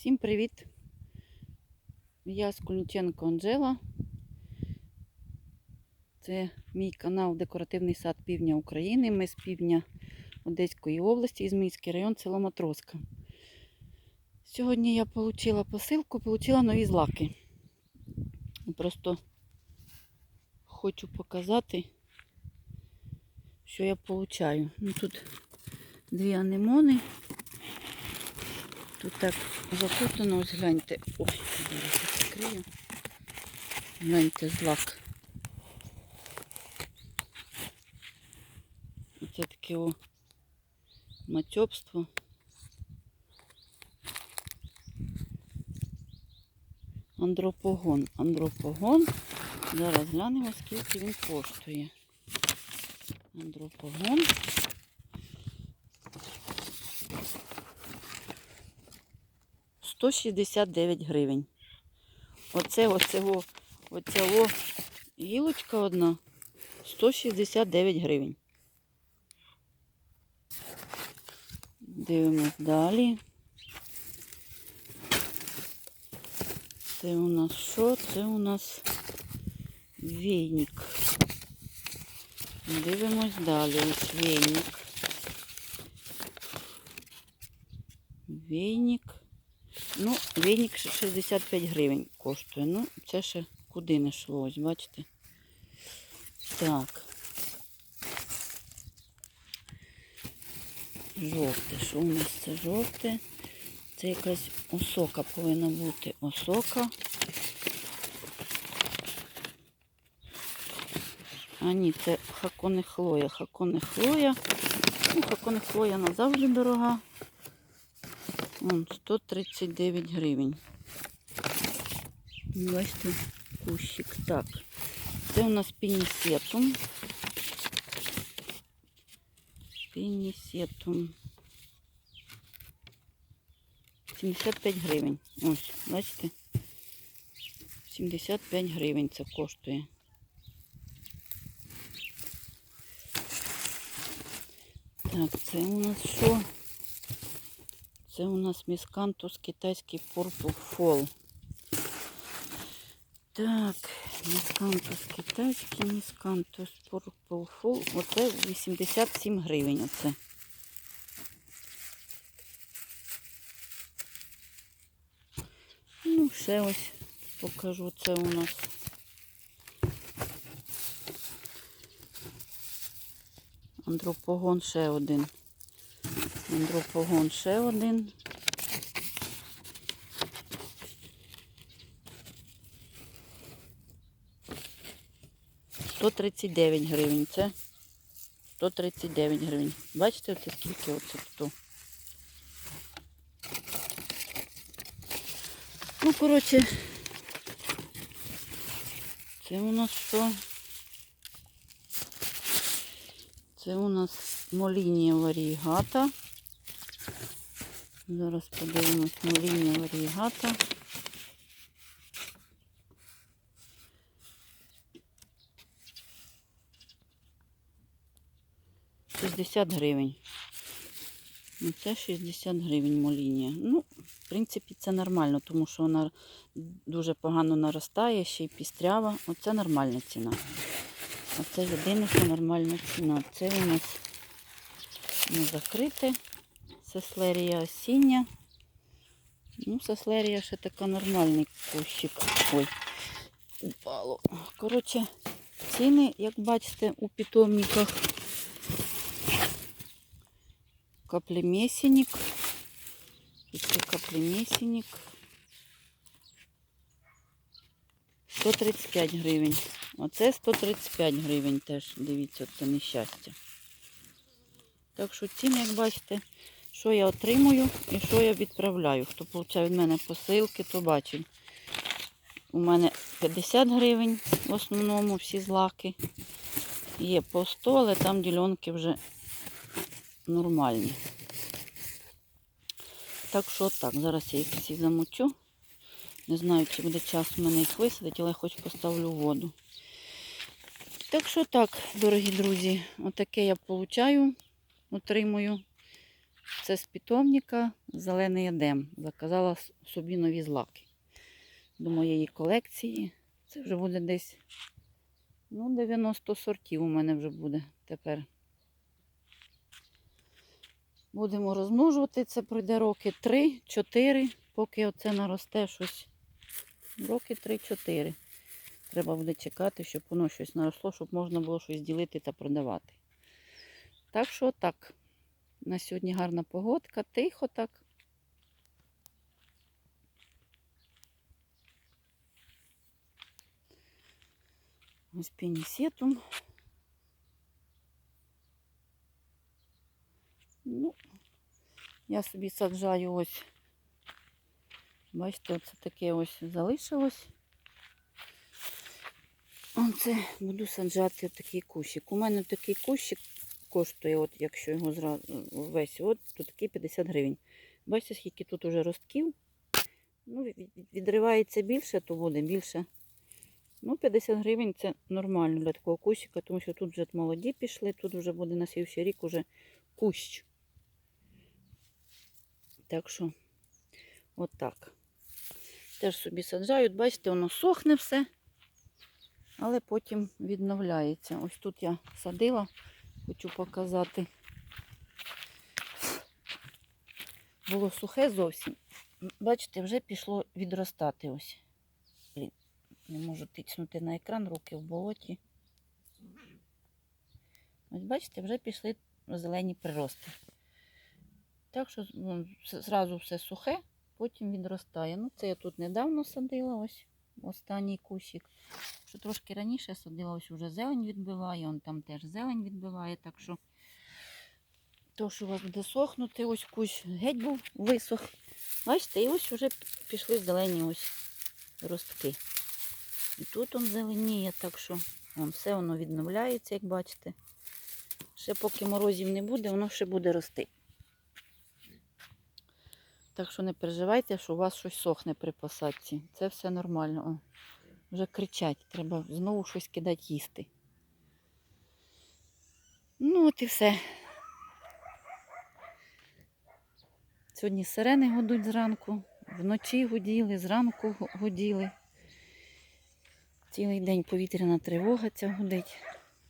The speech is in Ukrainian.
Всім привіт! Я Скульниченко Анжела. Це мій канал Декоративний сад Півдня України. Ми з півдня Одеської області, Ізмійський район, село Матроска. Сьогодні я отримала посилку, отримала нові злаки. Просто хочу показати, що я отримую. Ну, тут дві анемони. Тут так запутано, ось гляньте. Ой, зараз закрию. Гляньте злак. Оце таке о матьобство. Андропогон. Андропогон. Зараз глянемо, скільки він коштує. Андропогон. Сто шістдесят дев'ять гривень. Оце оцього, оцього гілочка одна 169 гривень. Дивимось далі. Це у нас що? Це у нас війник. Дивимось далі. Ось війник. Війник. Ну, війник ще 65 гривень коштує. Ну, це ще куди не йшло, ось, бачите? Так. Жовте. Що у нас це жовте? Це якась осока повинна бути. Осока. А ні, це хаконе хлоя. Хаконе хлоя. Ну, хаконе хлоя назавжди дорога. Вон, 139 гривень. Бачите, кущик. Так. Це у нас пінісетум. Пінісетум. 75 гривень. Ось, бачите? 75 гривень це коштує. Так, це у нас що? Це у нас міскантус китайський Purple Fall. Так, міскантус китайський, міскантус Purple Fall. Оце 87 гривень. Оце. Ну, ще ось покажу. Це у нас. Андропогон ще один. Андропогон ще один. Сто тридцять дев'ять гривень. Це 139 гривень. Бачите, оце скільки оце тут? Ну, коротше, це у нас що? Це у нас молінія варігата. Зараз подивимось молінія варігата. Шістдесят гривень. Ну, це 60 гривень молінія. Ну, в принципі, це нормально, тому що вона дуже погано наростає, ще й пістрява. Оце нормальна ціна. Оце єдине, що нормальна ціна. Це у нас ну, закрите. Сеслерія осіння. Ну, сеслерія ще така нормальний кущик. Ой, упало. Коротше, ціни, як бачите, у питомниках. Каплемесенник. Це каплемесенник. 135 гривень. Оце 135 гривень теж. Дивіться, це нещастя. Так що ціни, як бачите, що я отримую і що я відправляю. Хто получає від мене посилки, то бачить. У мене 50 гривень в основному всі злаки. Є по 100, але там ділянки вже нормальні. Так що так, зараз я їх всі замочу. Не знаю, чи буде час у мене їх висадити, але хоч поставлю воду. Так що так, дорогі друзі, отаке я получаю, отримую. Це з питомника зелений едем. Заказала собі нові злаки до моєї колекції. Це вже буде десь ну, 90 сортів у мене вже буде тепер. Будемо розмножувати. Це пройде роки 3-4, поки оце наросте щось. Роки 3-4. Треба буде чекати, щоб воно щось наросло, щоб можна було щось ділити та продавати. Так що так. На сьогодні гарна погодка, тихо так. Ось пінісетум. Ну, я собі саджаю ось. Бачите, оце таке ось залишилось. Оце буду саджати такий кущик. У мене такий кущик коштує, от якщо його зразу весь, от то такий 50 гривень. Бачите, скільки тут уже ростків. Ну, від- від- відривається більше, то буде більше. Ну, 50 гривень це нормально для такого кущика, тому що тут вже молоді пішли, тут вже буде на слідчий рік уже кущ. Так що, отак. Теж собі саджають, бачите, воно сохне все, але потім відновляється. Ось тут я садила, хочу показати. Було сухе зовсім. Бачите, вже пішло відростати ось. Блін, не можу тицнути на екран, руки в болоті. Ось бачите, вже пішли зелені прирости. Так що ну, зразу все сухе, потім відростає. Ну, це я тут недавно садила, ось останній кущик. Що трошки раніше садила, ось уже зелень відбиває, он там теж зелень відбиває, так що то, що у вас буде сохнути, ось кущ геть був висох. Бачите, і ось вже пішли зелені ось ростки. І тут он зеленіє, так що он, все воно відновляється, як бачите. Ще поки морозів не буде, воно ще буде рости. Так що не переживайте, що у вас щось сохне при посадці. Це все нормально. О, вже кричать, треба знову щось кидати їсти. Ну, от і все. Сьогодні сирени гудуть зранку, вночі гуділи, зранку гуділи. Цілий день повітряна тривога ця гудить.